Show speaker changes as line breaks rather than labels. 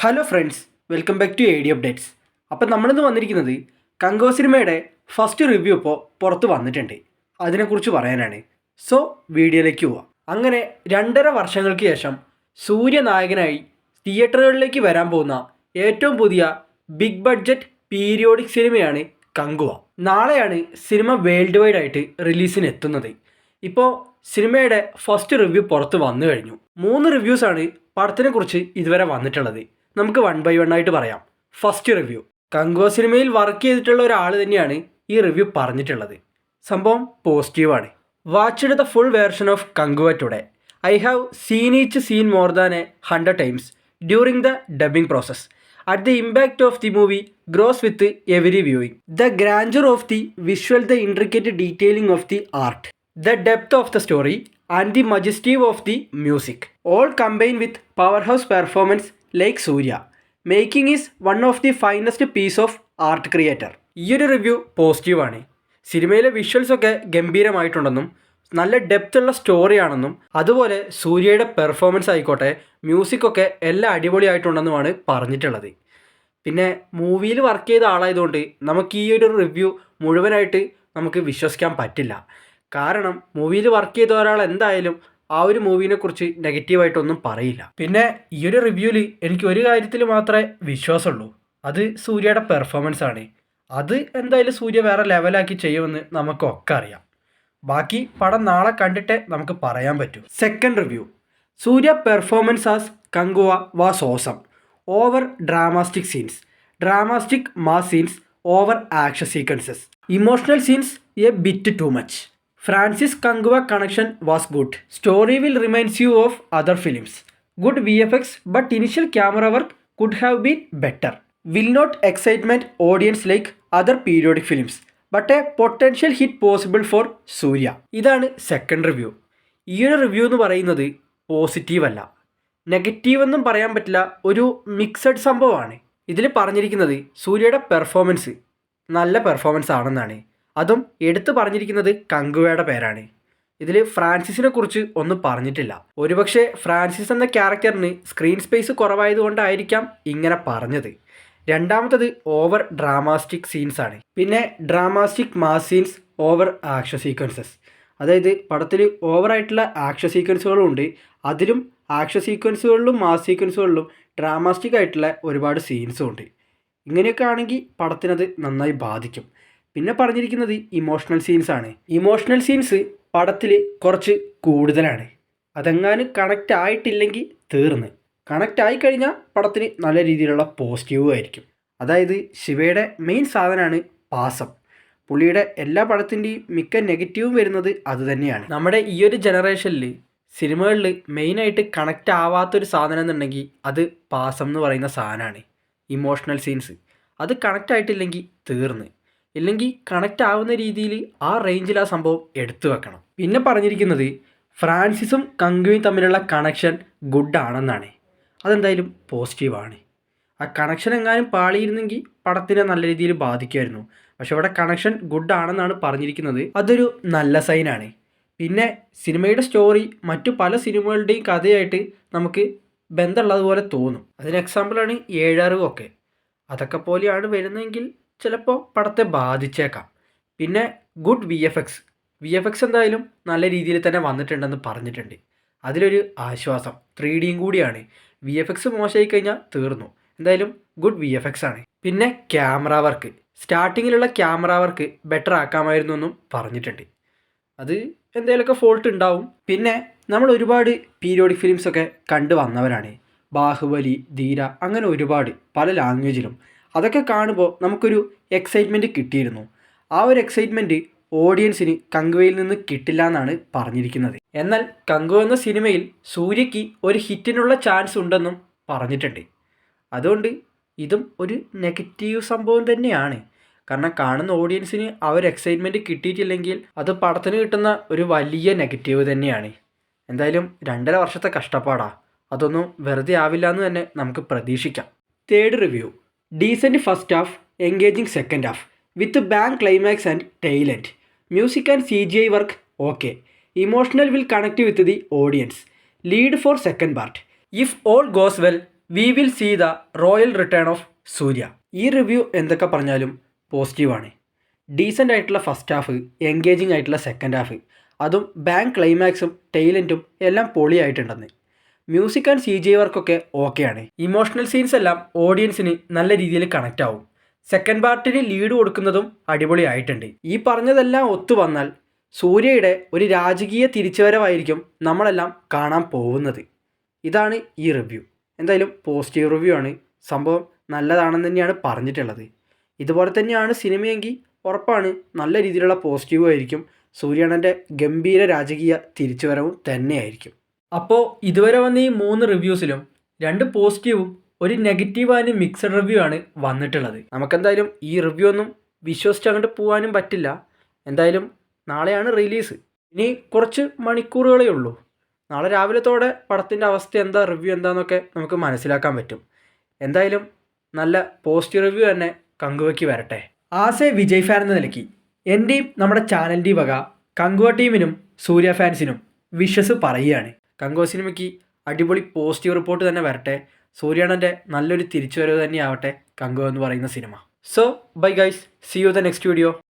Hello friends welcome back to A D updates അപ്പം നമ്മളിന്ന് വന്നിരിക്കുന്നത് കങ്കോ സിനിമയുടെ ഫസ്റ്റ് റിവ്യൂ ഇപ്പോൾ പുറത്ത് വന്നിട്ടുണ്ട്. അതിനെക്കുറിച്ച് പറയാനാണ്. സോ വീഡിയോയിലേക്ക് പോവാം. അങ്ങനെ രണ്ടര വർഷങ്ങൾക്ക് ശേഷം സൂര്യനായകനായി തിയേറ്ററുകളിലേക്ക് വരാൻ പോകുന്ന ഏറ്റവും പുതിയ ബിഗ് ബഡ്ജറ്റ് പീരിയോഡിക് സിനിമയാണ് കങ്കുവ നാളെയാണ് സിനിമ വേൾഡ് വൈഡ് ആയിട്ട് റിലീസിന് എത്തുന്നത്. ഇപ്പോൾ സിനിമയുടെ ഫസ്റ്റ് റിവ്യൂ പുറത്ത് വന്നു കഴിഞ്ഞു. മൂന്ന് റിവ്യൂസാണ് പടത്തിനെക്കുറിച്ച് ഇതുവരെ വന്നിട്ടുള്ളത്. നമുക്ക് വൺ ബൈ വൺ ആയിട്ട് പറയാം. ഫസ്റ്റ് റിവ്യൂ കങ്കോ സിനിമയിൽ വർക്ക് ചെയ്തിട്ടുള്ള ഒരാൾ തന്നെയാണ് ഈ റിവ്യൂ പറഞ്ഞിട്ടുള്ളത്. സംഭവം പോസിറ്റീവാണ് watched the full version of Kanguva today I have seen each scene more than a hundred times during the dubbing process at the impact of the movie grows with every viewing the grandeur of the visual the intricate detailing of the art the depth of the story and the majesty of the music all combine with power house like Surya, Surya making is one of the finest piece of art ഈ ഈയൊരു review പോസിറ്റീവാണ് സിനിമയിലെ visuals ഒക്കെ ഗംഭീരമായിട്ടുണ്ടെന്നും നല്ല depth ഉള്ള സ്റ്റോറിയാണെന്നും അതുപോലെ സൂര്യയുടെ performance ആയിക്കോട്ടെ മ്യൂസിക്കൊക്കെ എല്ലാം അടിപൊളിയായിട്ടുണ്ടെന്നുമാണ് പറഞ്ഞിട്ടുള്ളത്. പിന്നെ മൂവിയിൽ വർക്ക് ചെയ്ത ആളായതുകൊണ്ട് നമുക്ക് ഈ ഒരു റിവ്യൂ മുഴുവനായിട്ട് നമുക്ക് വിശ്വസിക്കാൻ പറ്റില്ല. കാരണം മൂവിയിൽ വർക്ക് ചെയ്ത ഒരാൾ എന്തായാലും ആ ഒരു മൂവിനെ കുറിച്ച് നെഗറ്റീവായിട്ടൊന്നും പറയില്ല. പിന്നെ ഈ ഒരു റിവ്യൂവിൽ എനിക്ക് ഒരു കാര്യത്തിൽ മാത്രമേ വിശ്വാസമുള്ളൂ. അത് സൂര്യയുടെ പെർഫോമൻസ് ആണ്. അത് എന്തായാലും സൂര്യ വേറെ ലെവലാക്കി ചെയ്യുമെന്ന് നമുക്കൊക്കെ അറിയാം. ബാക്കി പടം നാളെ കണ്ടിട്ടേ നമുക്ക് പറയാൻ പറ്റൂ. Second review Surya performance as Kanguva was awesome over dramatic scenes dramatic mass scenes over action sequences emotional scenes a bit too much Francis Kanguva connection was good. Story will reminds you of other films. Good V F X but initial camera work could have been better will not excitement audience like other periodic films but a potential hit possible for Surya ഇതാണ് second review ഈ ഒരു review എന്ന് പറയുന്നത് positive അല്ല. Negative എന്നും പറയാൻ പറ്റില്ല ഒരു മിക്സഡ് സംഭവമാണ്. ഇതിൽ പറഞ്ഞിരിക്കുന്നത് സൂര്യയുടെ പെർഫോമൻസ് നല്ല പെർഫോമൻസ് ആണെന്നാണ്. അതും എടുത്തു പറഞ്ഞിരിക്കുന്നത് കങ്കുവയുടെ പേരാണ്. ഇതിൽ ഫ്രാൻസിസിനെ കുറിച്ച് ഒന്നും പറഞ്ഞിട്ടില്ല. ഒരുപക്ഷെ ഫ്രാൻസിസ് എന്ന ക്യാരക്ടറിന് സ്ക്രീൻ സ്പേസ് കുറവായതുകൊണ്ടായിരിക്കാം ഇങ്ങനെ പറഞ്ഞത്. രണ്ടാമത്തത് ഓവർ ഡ്രാമാസ്റ്റിക് സീൻസ് ആണ് പിന്നെ dramatic mass scenes over action sequences. അതായത് പടത്തിൽ ഓവറായിട്ടുള്ള ആക്ഷൻ സീക്വൻസുകളും ഉണ്ട് അതിലും ആക്ഷൻ സീക്വൻസുകളിലും മാസ് സീക്വൻസുകളിലും ഡ്രാമാസ്റ്റിക് ആയിട്ടുള്ള ഒരുപാട് സീൻസും ഉണ്ട്. ഇങ്ങനെയൊക്കെ ആണെങ്കിൽ പടത്തിനത് നന്നായി ബാധിക്കും. പിന്നെ പറഞ്ഞിരിക്കുന്നത് ഇമോഷണൽ സീൻസ് ആണ്. ഇമോഷണൽ സീൻസ് പടത്തിൽ കുറച്ച് കൂടുതലാണ്. അതെങ്ങാനും കണക്റ്റ് ആയിട്ടില്ലെങ്കിൽ തീർന്ന്. കണക്റ്റ് ആയിക്കഴിഞ്ഞാൽ പടത്തിന് നല്ല രീതിയിലുള്ള പോസിറ്റീവും ആയിരിക്കും. അതായത് ശിവയുടെ മെയിൻ സാധനമാണ് പാസം. പുള്ളിയുടെ എല്ലാ പടത്തിന്റെയും മിക്ക നെഗറ്റീവും വരുന്നത് അതുതന്നെയാണ് നമ്മുടെ ഈ ഒരു ജനറേഷനിൽ സിനിമകളിൽ മെയിനായിട്ട് കണക്റ്റ് ആവാത്തൊരു സാധനം എന്നുണ്ടെങ്കിൽ അത് പാസം എന്ന് പറയുന്ന സാധനമാണ് ഇമോഷണൽ സീൻസ് അത് കണക്റ്റ് ആയിട്ടില്ലെങ്കിൽ തീർന്ന്. ഇല്ലെങ്കിൽ കണക്റ്റ് ആവുന്ന രീതിയിൽ ആ റേഞ്ചിൽ ആ സംഭവം എടുത്തു വെക്കണം. പിന്നെ പറഞ്ഞിരിക്കുന്നത് ഫ്രാൻസിസും കങ്കുവും തമ്മിലുള്ള കണക്ഷൻ ഗുഡ് ആണെന്നാണ്. അതെന്തായാലും പോസിറ്റീവാണ് ആ കണക്ഷൻ എങ്ങാനും പാളിയിരുന്നെങ്കിൽ പടത്തിനെ നല്ല രീതിയിൽ ബാധിക്കുമായിരുന്നു. പക്ഷെ ഇവിടെ കണക്ഷൻ ഗുഡ് ആണെന്നാണ് പറഞ്ഞിരിക്കുന്നത്. അതൊരു നല്ല സൈനാണ് പിന്നെ സിനിമയുടെ സ്റ്റോറി മറ്റു പല സിനിമകളുടെയും കഥയായിട്ട് നമുക്ക് ബന്ധമുള്ളതുപോലെ തോന്നും. അതിന് എക്സാമ്പിളാണ് ഏഴാറുമൊക്കെ അതൊക്കെ പോലെയാണ് വരുന്നതെങ്കിൽ ചിലപ്പോൾ പടത്തെ ബാധിച്ചേക്കാം. പിന്നെ good V F X V F X എന്തായാലും നല്ല രീതിയിൽ തന്നെ വന്നിട്ടുണ്ടെന്ന് പറഞ്ഞിട്ടുണ്ട്. അതിലൊരു ആശ്വാസം ത്രീ ഡിയും കൂടിയാണ്. വി എഫ് എക്സ് മോശമായി കഴിഞ്ഞാൽ തീർന്നു. എന്തായാലും ഗുഡ് വി എഫ് എക്സ് ആണ്. പിന്നെ ക്യാമറ വർക്ക്. സ്റ്റാർട്ടിങ്ങിലുള്ള ക്യാമറ വർക്ക് ബെറ്റർ ആക്കാമായിരുന്നു എന്നും പറഞ്ഞിട്ടുണ്ട്. അത് എന്തെങ്കിലുമൊക്കെ ഫോൾട്ട് ഉണ്ടാവും. പിന്നെ നമ്മൾ ഒരുപാട് പീരിയോഡിക് ഫിലിംസൊക്കെ കണ്ടു വന്നവരാണ്. ബാഹുബലി ധീര അങ്ങനെ ഒരുപാട് പല ലാംഗ്വേജിലും അതൊക്കെ കാണുമ്പോൾ നമുക്കൊരു എക്സൈറ്റ്മെന്റ് കിട്ടിയിരുന്നു. ആ ഒരു എക്സൈറ്റ്മെന്റ് ഓഡിയൻസിന് കങ്കുവയിൽ നിന്ന് കിട്ടില്ല എന്നാണ് പറഞ്ഞിരിക്കുന്നത്. എന്നാൽ കങ്കു എന്ന സിനിമയിൽ സൂര്യയ്ക്ക് ഒരു ഹിറ്റിനുള്ള ചാൻസ് ഉണ്ടെന്നും പറഞ്ഞിട്ടുണ്ട്. അതുകൊണ്ട് ഇതും ഒരു നെഗറ്റീവ് സംഭവം തന്നെയാണ്. കാരണം കാണുന്ന ഓഡിയൻസിന് ആ ഒരു എക്സൈറ്റ്മെന്റ് കിട്ടിയിട്ടില്ലെങ്കിൽ അത് പടത്തിന് കിട്ടുന്ന ഒരു വലിയ നെഗറ്റീവ് തന്നെയാണ്. എന്തായാലും രണ്ടര വർഷത്തെ കഷ്ടപ്പാടാണ് അതൊന്നും വെറുതെ ആവില്ല എന്ന് തന്നെ നമുക്ക് പ്രതീക്ഷിക്കാം. Third review decent first half engaging second half with bang climax and talent music and C G I work okay emotional will connect with the audience lead for second part if all goes well we will see the royal return of Surya ഈ review എന്തൊക്കെ പറഞ്ഞാലും പോസിറ്റീവാണ് decent ആയിട്ടുള്ള first half engaging ആയിട്ടുള്ള second half അതും bang ക്ലൈമാക്സും ടൈലന്റും എല്ലാം പൊളിയായിട്ടുണ്ടെന്ന്. മ്യൂസിക് ആൻഡ് സി ജി വർക്കൊക്കെ ഓക്കെയാണ്. ഇമോഷണൽ സീൻസ് എല്ലാം ഓഡിയൻസിന് നല്ല രീതിയിൽ കണക്റ്റ് ആവും. സെക്കൻഡ് പാർട്ടിന് ലീഡ് കൊടുക്കുന്നതും അടിപൊളിയായിട്ടുണ്ട്. ഈ പറഞ്ഞതെല്ലാം ഒത്തു വന്നാൽ സൂര്യയുടെ ഒരു രാജകീയ തിരിച്ചുവരവായിരിക്കും നമ്മളെല്ലാം കാണാൻ പോകുന്നത്. ഇതാണ് ഈ റിവ്യൂ. എന്തായാലും പോസിറ്റീവ് റിവ്യൂ ആണ്. സംഭവം നല്ലതാണെന്ന് തന്നെയാണ് പറഞ്ഞിട്ടുള്ളത്. ഇതുപോലെ തന്നെയാണ് സിനിമയെങ്കിൽ ഉറപ്പാണ് നല്ല രീതിയിലുള്ള പോസിറ്റീവ് ആയിരിക്കും. സൂര്യണ്ണന്റെ ഗംഭീര രാജകീയ തിരിച്ചുവരവും തന്നെയായിരിക്കും. അപ്പോൾ ഇതുവരെ വന്ന ഈ മൂന്ന് റിവ്യൂസിലും രണ്ട് പോസിറ്റീവും ഒരു നെഗറ്റീവ് ആൻഡ് മിക്സഡ് റിവ്യൂ ആണ് വന്നിട്ടുള്ളത്. നമുക്കെന്തായാലും ഈ റിവ്യൂ ഒന്നും വിശ്വസിച്ച് അങ്ങോട്ട് പോകാനും പറ്റില്ല. എന്തായാലും നാളെയാണ് റിലീസ് ഇനി കുറച്ച് മണിക്കൂറുകളേ ഉള്ളൂ. നാളെ രാവിലത്തോടെ പടത്തിന്റെ അവസ്ഥ എന്താ റിവ്യൂ എന്താണെന്നൊക്കെ നമുക്ക് മനസ്സിലാക്കാൻ പറ്റും. എന്തായാലും നല്ല പോസിറ്റീവ് റിവ്യൂ തന്നെ കങ്കുവയ്ക്ക് വരട്ടെ. ആസെ വിജയ് ഫാൻ എന്ന നിലയ്ക്ക് എന്റെയും നമ്മുടെ ചാനലിന്റെയും വക കങ്കുവ ടീമിനും സൂര്യ ഫാൻസിനും വിഷസ് പറയുകയാണ്. കങ്കുവ സിനിമയ്ക്ക് അടിപൊളി പോസിറ്റീവ് റിപ്പോർട്ട് തന്നെ വരട്ടെ. സൂര്യാണന്റെ നല്ലൊരു തിരിച്ചുവരവ് തന്നെയാവട്ടെ കങ്കോ എന്ന് പറയുന്ന cinema. So bye guys see you the next video